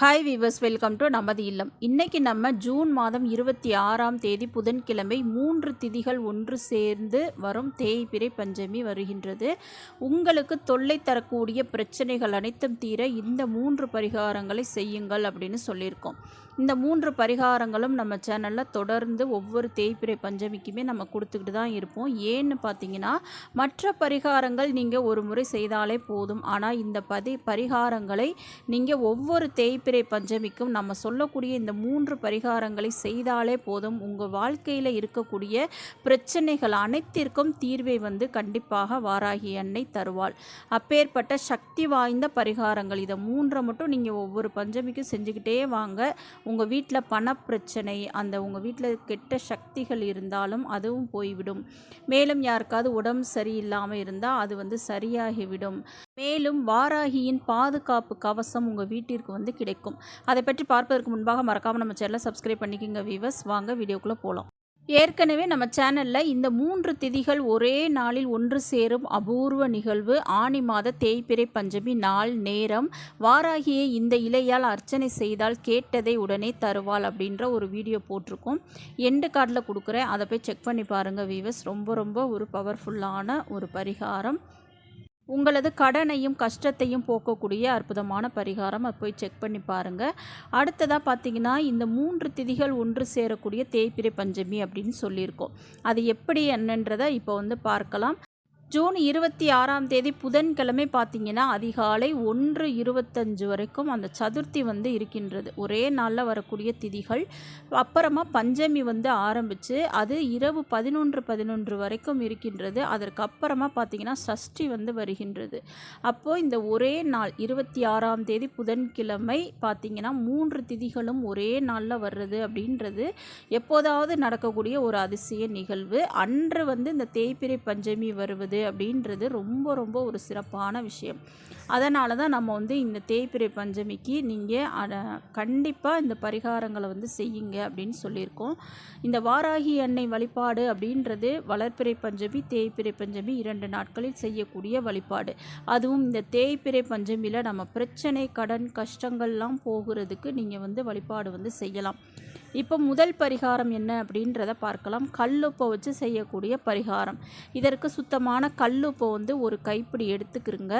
Hi viewers welcome to நமது இல்லம். இன்றைக்கி நம்ம ஜூன் மாதம் இருபத்தி ஆறாம் தேதி புதன்கிழமை மூன்று திதிகள் ஒன்று சேர்ந்து வரும் தேய்பிரை பஞ்சமி வருகின்றது. உங்களுக்கு தொல்லை தரக்கூடிய பிரச்சனைகள் அனைத்தும் தீர இந்த மூன்று பரிகாரங்களை செய்யுங்கள் அப்படின்னு சொல்லியிருக்கோம். இந்த மூன்று பரிகாரங்களும் நம்ம சேனலில் தொடர்ந்து ஒவ்வொரு தேய்பிரை பஞ்சமிக்குமே நம்ம கொடுத்துக்கிட்டு தான் இருப்போம். ஏன்னு பார்த்தீங்கன்னா மற்ற பரிகாரங்கள் நீங்கள் ஒரு முறை செய்தாலே போதும். ஆனால் இந்த பதி பரிகாரங்களை நீங்கள் ஒவ்வொரு தேய்பிறை பஞ்சமிக்கும் நம்ம சொல்லக்கூடிய இந்த மூன்று பரிகாரங்களை செய்தாலே போதும். உங்கள் வாழ்க்கையில் இருக்கக்கூடிய பிரச்சனைகள் அனைத்திற்கும் தீர்வை வந்து கண்டிப்பாக வாராகி அன்னை தருவாள். அப்பேற்பட்ட சக்தி வாய்ந்த பரிகாரங்கள். இதை மூன்றை மட்டும் நீங்கள் ஒவ்வொரு பஞ்சமிக்கும் செஞ்சுக்கிட்டே வாங்க. உங்கள் வீட்டில் பணப்பிரச்சனை அந்த உங்கள் வீட்டில் கெட்ட சக்திகள் இருந்தாலும் அதுவும் போய்விடும். மேலும் யாருக்காவது உடம்பு சரியில்லாமல் இருந்தால் அது வந்து சரியாகிவிடும். மேலும் வாராகியின் பாதுகாப்பு கவசம் உங்கள் வீட்டிற்கு வந்து கிடைக்கும். அதை பற்றி பார்ப்பதற்கு முன்பாக மறக்காமல் நம்ம சேனலை சப்ஸ்கிரைப் பண்ணிக்கோங்க வீவர்ஸ் வாங்க வீடியோக்குள்ளே போகலாம் ஏற்கனவே நம்ம சேனலில் இந்த மூன்று திதிகள் ஒரே நாளில் ஒன்று சேரும் அபூர்வ நிகழ்வு. ஆனி மாத தேய்பிறை பஞ்சமி நாள் நேரம். வாராகியை இந்த இலையால் அர்ச்சனை செய்தால் கேட்டதை உடனே தருவாள் அப்படின்ற ஒரு வீடியோ போட்டிருக்கோம். எண்டு கார்டில் கொடுக்குறேன். அதை போய் செக் பண்ணி பாருங்கள் வீவர்ஸ் ரொம்ப ரொம்ப ஒரு பவர்ஃபுல்லான ஒரு பரிகாரம். உங்களது கடனையும் கஷ்டத்தையும் போக்கக்கூடிய அற்புதமான பரிகாரம் போய் செக் பண்ணி பாருங்கள் அடுத்ததாக பார்த்தீங்கன்னா இந்த மூன்று திதிகள் ஒன்று சேரக்கூடிய தேய்பிரை பஞ்சமி அப்படின்னு சொல்லியிருக்கோம். அது எப்படி என்னன்றதை இப்போ வந்து பார்க்கலாம். ஜூன் இருபத்தி ஆறாம் தேதி புதன்கிழமை பார்த்தீங்கன்னா அதிகாலை ஒன்று இருபத்தஞ்சு வரைக்கும் அந்த சதுர்த்தி வந்து இருக்கின்றது. ஒரே நாளில் வரக்கூடிய திதிகள். அப்புறமா பஞ்சமி வந்து ஆரம்பித்து அது இரவு பதினொன்று பதினொன்று வரைக்கும் இருக்கின்றது. அதற்கு அப்புறமா பார்த்தீங்கன்னா சஷ்டி வந்து வருகின்றது. அப்போது இந்த ஒரே நாள் இருபத்தி ஆறாம் தேதி புதன்கிழமை பார்த்திங்கன்னா மூன்று திதிகளும் ஒரே நாளில் வர்றது அப்படின்றது எப்போதாவது நடக்கக்கூடிய ஒரு அதிசய நிகழ்வு. அன்று வந்து இந்த தேய்பிரை பஞ்சமி வருவது அப்படின்றது ரொம்ப ரொம்ப ஒரு சிறப்பான விஷயம். அதனால தான் நம்ம வந்து இந்த தேய்பிரை பஞ்சமிக்கு நீங்கள் கண்டிப்பாக இந்த பரிகாரங்களை வந்து செய்யுங்க அப்படின்னு சொல்லியிருக்கோம். இந்த வாராகி எண்ணெய் வழிபாடு அப்படின்றது வளர்ப்பிறை பஞ்சமி தேய்பிரை பஞ்சமி இரண்டு நாட்களில் செய்யக்கூடிய வழிபாடு. அதுவும் இந்த தேய்பிரை பஞ்சமியில் நம்ம பிரச்சனை கடன் கஷ்டங்கள்லாம் போகிறதுக்கு நீங்கள் வந்து வழிபாடு வந்து செய்யலாம். இப்போ முதல் பரிகாரம் என்ன அப்படின்றத பார்க்கலாம். கல்லுப்பை வச்சு செய்யக்கூடிய பரிகாரம். இதற்கு சுத்தமான கல்லுப்பை வந்து ஒரு கைப்பிடி எடுத்துக்கிறங்க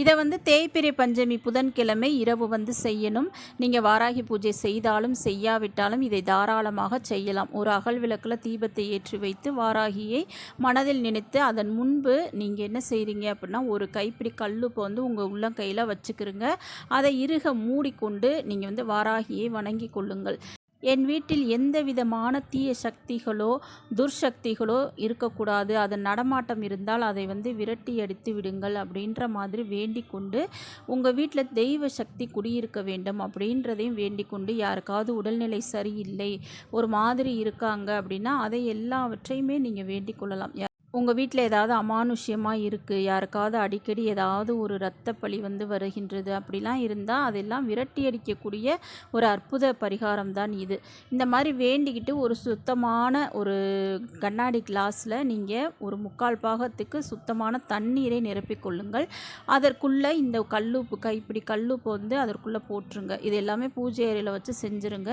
இதை வந்து தேய்பிரை பஞ்சமி புதன்கிழமை இரவு வந்து செய்யணும். நீங்கள் வாராகி பூஜை செய்தாலும் செய்யாவிட்டாலும் இதை தாராளமாக செய்யலாம். ஒரு அகல் விளக்கில் தீபத்தை ஏற்றி வைத்து வாராகியை மனதில் நினைத்து அதன் முன்பு நீங்கள் என்ன செய்கிறீங்க அப்படின்னா ஒரு கைப்பிடி கல்லுப்பை வந்து உங்கள் உள்ளங்கையில் வச்சுக்கிறங்க அதை இறுக மூடிக்கொண்டு நீங்கள் வந்து வாராகியை வணங்கி கொள்ளுங்கள். என் வீட்டில் எந்த விதமான தீய சக்திகளோ துர்சக்திகளோ இருக்கக்கூடாது. அதன் நடமாட்டம் இருந்தால் அதை வந்து விரட்டி அடித்து விடுங்கள் அப்படின்ற மாதிரி வேண்டிக் கொண்டு உங்கள் வீட்டில் தெய்வ சக்தி குடியிருக்க வேண்டும் அப்படின்றதையும் வேண்டிக் கொண்டு யாருக்காவது உடல்நிலை சரியில்லை ஒரு மாதிரி இருக்காங்க அப்படின்னா அதை எல்லாவற்றையுமே நீங்கள் வேண்டிக் கொள்ளலாம். உங்கள் வீட்டில் ஏதாவது அமானுஷ்யமாக இருக்குது யாருக்காவது அடிக்கடி ஏதாவது ஒரு இரத்த பழி வந்து வருகின்றது அப்படிலாம் இருந்தால் அதெல்லாம் விரட்டி அடிக்கக்கூடிய ஒரு அற்புத பரிகாரம் தான் இது. இந்த மாதிரி வேண்டிக்கிட்டு ஒரு சுத்தமான ஒரு கண்ணாடி கிளாஸில் நீங்கள் ஒரு முக்கால் பாகத்துக்கு சுத்தமான தண்ணீரை நிரப்பிக்கொள்ளுங்கள் அதற்குள்ளே இந்த கல்லுப்பு கைப்பிடி கல்லுப்பு வந்து அதற்குள்ளே போட்டுருங்க. இது எல்லாமே பூஜை அறையில் வச்சு செஞ்சுருங்க.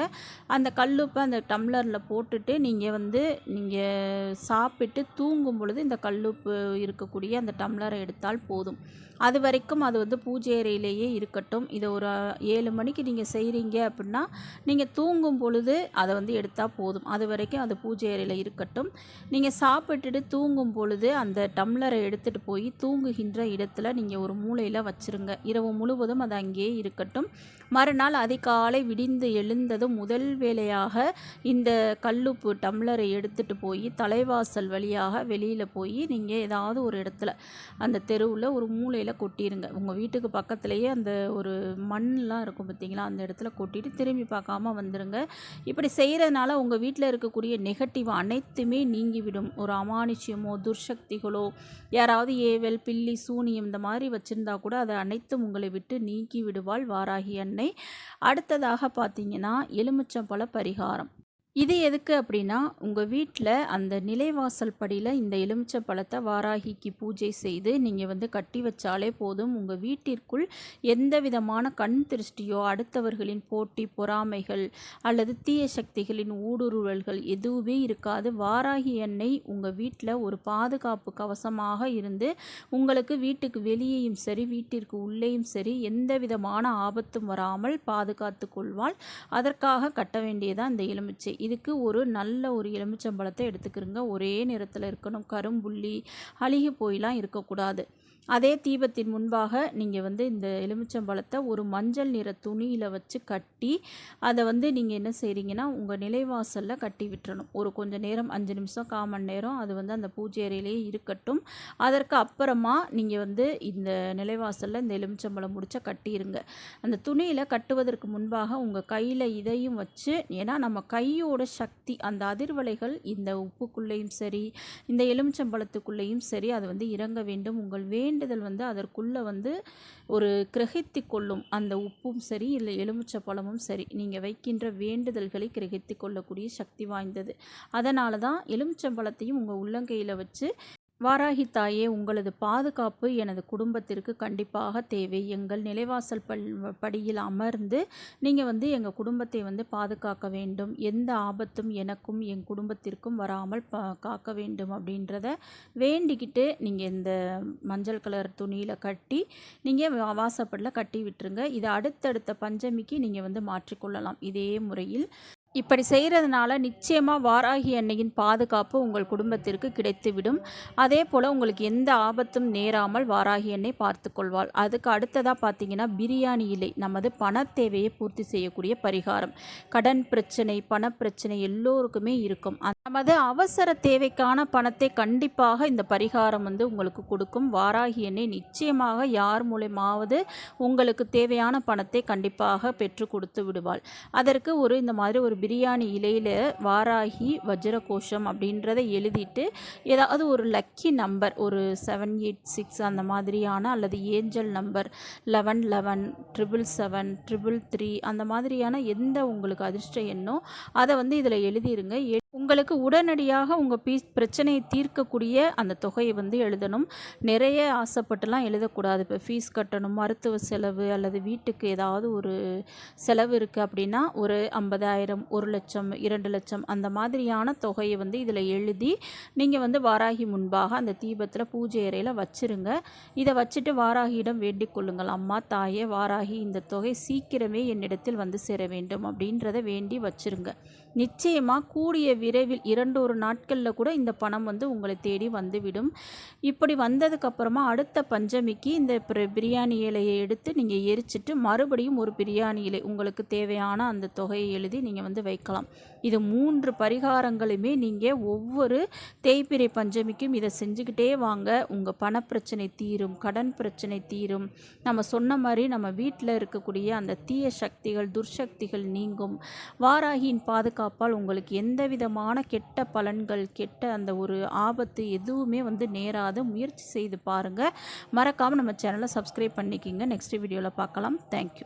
அந்த கல்லுப்பை அந்த டம்ளரில் போட்டுட்டு நீங்கள் வந்து நீங்கள் சாப்பிட்டு தூங்கும் பொழுது இந்த கல்லுப்பு இருக்கக்கூடிய அந்த டம்ளரை எடுத்தால் போதும். அது வரைக்கும் அது வந்து பூஜை அறையிலேயே இருக்கட்டும். இதை ஒரு ஏழு மணிக்கு நீங்கள் செய்கிறீங்க அப்படின்னா நீங்கள் தூங்கும் பொழுது அதை வந்து எடுத்தால் போதும். அது வரைக்கும் அது பூஜை அறையில் இருக்கட்டும். நீங்கள் சாப்பிட்டுட்டு தூங்கும் பொழுது அந்த டம்ளரை எடுத்துகிட்டு போய் தூங்குகின்ற இடத்துல நீங்கள் ஒரு மூளையில் வச்சுருங்க. இரவு முழுவதும் அது அங்கேயே இருக்கட்டும். மறுநாள் அதிகாலை விடிந்து எழுந்ததும் முதல் வேலையாக இந்த கல்லுப்பு டம்ளரை எடுத்துகிட்டு போய் தலைவாசல் வழியாக வெளியில் போய் நீங்கள் ஏதாவது ஒரு இடத்துல அந்த தெருவில் ஒரு மூலையில் கொட்டிடுங்க உங்கள் வீட்டுக்கு பக்கத்துலேயே அந்த ஒரு மண்ணெலாம் இருக்கும் பார்த்தீங்களா அந்த இடத்துல கொட்டிட்டு திரும்பி பார்க்காம வந்துடுங்க இப்படி செய்கிறதுனால உங்கள் வீட்டில் இருக்கக்கூடிய நெகட்டிவ் அனைத்துமே நீங்கிவிடும். ஒரு அமானுஷ்யமோ துர்சக்திகளோ யாராவது ஏவல் பில்லி சூனியம் இந்த மாதிரி வச்சுருந்தா கூட அதை அனைத்தும் உங்களை விட்டு நீக்கி விடுவாள் வாராகி அன்னை. அடுத்ததாக பார்த்தீங்கன்னா எலுமிச்சம்பழ பரிகாரம். இது எதுக்கு அப்படின்னா உங்கள் வீட்டில் அந்த நிலைவாசல் படியில் இந்த எலுமிச்சை பழத்தை வாராகிக்கு பூஜை செய்து நீங்கள் வந்து கட்டி வச்சாலே போதும். உங்கள் வீட்டிற்குள் எந்த விதமான கண் திருஷ்டியோ அடுத்தவர்களின் போட்டி பொறாமைகள் அல்லது தீய சக்திகளின் ஊடுருவல்கள் எதுவுமே இருக்காது. வாராகி எண்ணெய் உங்கள் வீட்டில் ஒரு பாதுகாப்பு கவசமாக இருந்து உங்களுக்கு வீட்டுக்கு வெளியேயும் சரி வீட்டிற்கு உள்ளேயும் சரி எந்த விதமான ஆபத்தும் வராமல் பாதுகாத்து கொள்வாள். அதற்காக கட்ட வேண்டியதான் இந்த எலுமிச்சை. இதுக்கு ஒரு நல்ல ஒரு எலுமிச்சம்பழத்தை எடுத்துக்கிறோங்க ஒரே நிறத்தில் இருக்கணும். கரும்புள்ளி அழுகி போயெலாம் இருக்கக்கூடாது. அதே தீபத்தின் முன்பாக நீங்கள் வந்து இந்த எலுமிச்சம்பழத்தை ஒரு மஞ்சள் நிற துணியில் வச்சு கட்டி அதை வந்து நீங்கள் என்ன செய்கிறீங்கன்னா உங்கள் நிலைவாசலில் கட்டி விட்டுறணும். ஒரு கொஞ்சம் நேரம் அஞ்சு நிமிஷம் காமன் நேரம் அது வந்து அந்த பூஜை அறையிலேயே இருக்கட்டும். அதற்கு அப்புறமா நீங்கள் வந்து இந்த நிலைவாசலில் இந்த எலுமிச்சம்பழம் முடிச்சா கட்டிடுங்க அந்த துணியில் கட்டுவதற்கு முன்பாக உங்கள் கையில் இதையும் வச்சு ஏன்னா நம்ம கையோட சக்தி அந்த அதிர்வலைகள் இந்த உப்புக்குள்ளேயும் சரி இந்த எலுமிச்சம்பழத்துக்குள்ளேயும் சரி அது வந்து இறங்க வேண்டும். உங்கள் வேண்டு வேண்டுதல் வந்து அதற்குள்ளே வந்து ஒரு கிரகித்து கொள்ளும். அந்த உப்பும் சரி இல்லை எலுமிச்சை பழமும் சரி நீங்கள் வைக்கின்ற வேண்டுதல்களை கிரகித்து கொள்ளக்கூடிய சக்தி வாய்ந்தது. அதனால தான் எலுமிச்சம்பழத்தையும் உங்கள் உள்ளங்கையில் வச்சு வாராகி தாயே உங்களது பாதுகாப்பு எனது குடும்பத்திற்கு கண்டிப்பாக தேவை. எங்கள் நிலைவாசல் பல் படியில் அமர்ந்து நீங்கள் வந்து எங்கள் குடும்பத்தை வந்து பாதுகாக்க வேண்டும். எந்த ஆபத்தும் எனக்கும் என் குடும்பத்திற்கும் வராமல் பா காக்க வேண்டும் அப்படின்றத வேண்டிக்கிட்டு நீங்கள் இந்த மஞ்சள் கலர் துணியில் கட்டி நீங்கள் வாசப்படில் கட்டி விட்டுருங்க. இதை அடுத்தடுத்த பஞ்சமிக்கு நீங்கள் வந்து மாற்றிக்கொள்ளலாம். இதே முறையில் இப்படி செய்கிறதுனால நிச்சயமாக வாராகி அன்னையின் பாதுகாப்பு உங்கள் குடும்பத்திற்கு கிடைத்துவிடும். அதே போல் உங்களுக்கு எந்த ஆபத்தும் நேராமல் வாராகி எண்ணெய் பார்த்து கொள்வாள் அதுக்கு அடுத்ததாக பார்த்தீங்கன்னா பிரியாணி இலை நமது பண தேவையை பூர்த்தி செய்யக்கூடிய பரிகாரம். கடன் பிரச்சனை பணப்பிரச்சனை எல்லோருக்குமே இருக்கும். நமது அவசர தேவைக்கான பணத்தை கண்டிப்பாக இந்த பரிகாரம் வந்து உங்களுக்கு கொடுக்கும். வாராகி எண்ணெய் நிச்சயமாக யார் மூலயமாவது உங்களுக்கு தேவையான பணத்தை கண்டிப்பாக பெற்று கொடுத்து விடுவாள். அதற்கு ஒரு இந்த மாதிரி ஒரு பிரியாணி இலையில் வாராகி வஜ்ரகோஷம் அப்படின்றத எழுதிட்டு ஏதாவது ஒரு லக்கி நம்பர் ஒரு செவன் எயிட் சிக்ஸ் அந்த மாதிரியான அல்லது angel number eleven eleven triple seven triple three அந்த மாதிரியான எந்த உங்களுக்கு அதிர்ஷ்ட எண்ணோ அதை வந்து இதில் எழுதிருங்க. உங்களுக்கு உடனடியாக உங்கள் பீஸ் பிரச்சனையை தீர்க்கக்கூடிய அந்த தொகையை வந்து எழுதணும். நிறைய ஆசைப்பட்டுலாம் எழுதக்கூடாது. இப்போ ஃபீஸ் கட்டணும் மருத்துவ செலவு அல்லது வீட்டுக்கு ஏதாவது ஒரு செலவு இருக்குது அப்படின்னா ஒரு ஐம்பதாயிரம் ஒரு லட்சம் இரண்டு லட்சம் அந்த மாதிரியான தொகையை வந்து இதில் எழுதி நீங்கள் வந்து வாராகி முன்பாக அந்த தீபத்தில் பூஜை அறையில் வச்சுருங்க. இதை வச்சுட்டு வாராகியிடம் வேண்டிக் கொள்ளுங்கள். அம்மா தாயே வாராகி இந்த தொகை சீக்கிரமே என்னிடத்தில் வந்து சேர வேண்டும் அப்படின்றத வேண்டி வச்சுருங்க. நிச்சயமாக கூடிய விரைவில் இரண்டு ஒரு நாட்களில் கூட இந்த பணம் வந்து உங்களை தேடி வந்துவிடும். இப்படி வந்ததுக்கப்புறமா அடுத்த பஞ்சமிக்கு இந்த பிரியாணி இலையை எடுத்து நீங்கள் எரிச்சிட்டு மறுபடியும் ஒரு பிரியாணி இலை உங்களுக்கு தேவையான அந்த தொகையை எழுதி நீங்கள் வந்து வைக்கலாம். இது மூன்று பரிகாரங்களுமே நீங்கள் ஒவ்வொரு தேய்பிரை பஞ்சமிக்கும் இதை செஞ்சுக்கிட்டே வாங்க. உங்கள் பணப்பிரச்சனை தீரும் கடன் பிரச்சனை தீரும். நம்ம சொன்ன மாதிரி நம்ம வீட்டில் இருக்கக்கூடிய அந்த தீய சக்திகள் துர்சக்திகள் நீங்கும். வாராகியின் பாதுகாப்பால் உங்களுக்கு எந்த விதமான விதமான கெட்ட பலன்கள் கெட்ட அந்த ஒரு ஆபத்து எதுவுமே வந்து நேராத முயற்சி செய்து பாருங்கள் மறக்காமல் நம்ம சேனலை சப்ஸ்கிரைப் பண்ணிக்கிங்க. நெக்ஸ்ட் வீடியோவில் பார்க்கலாம். தேங்க்யூ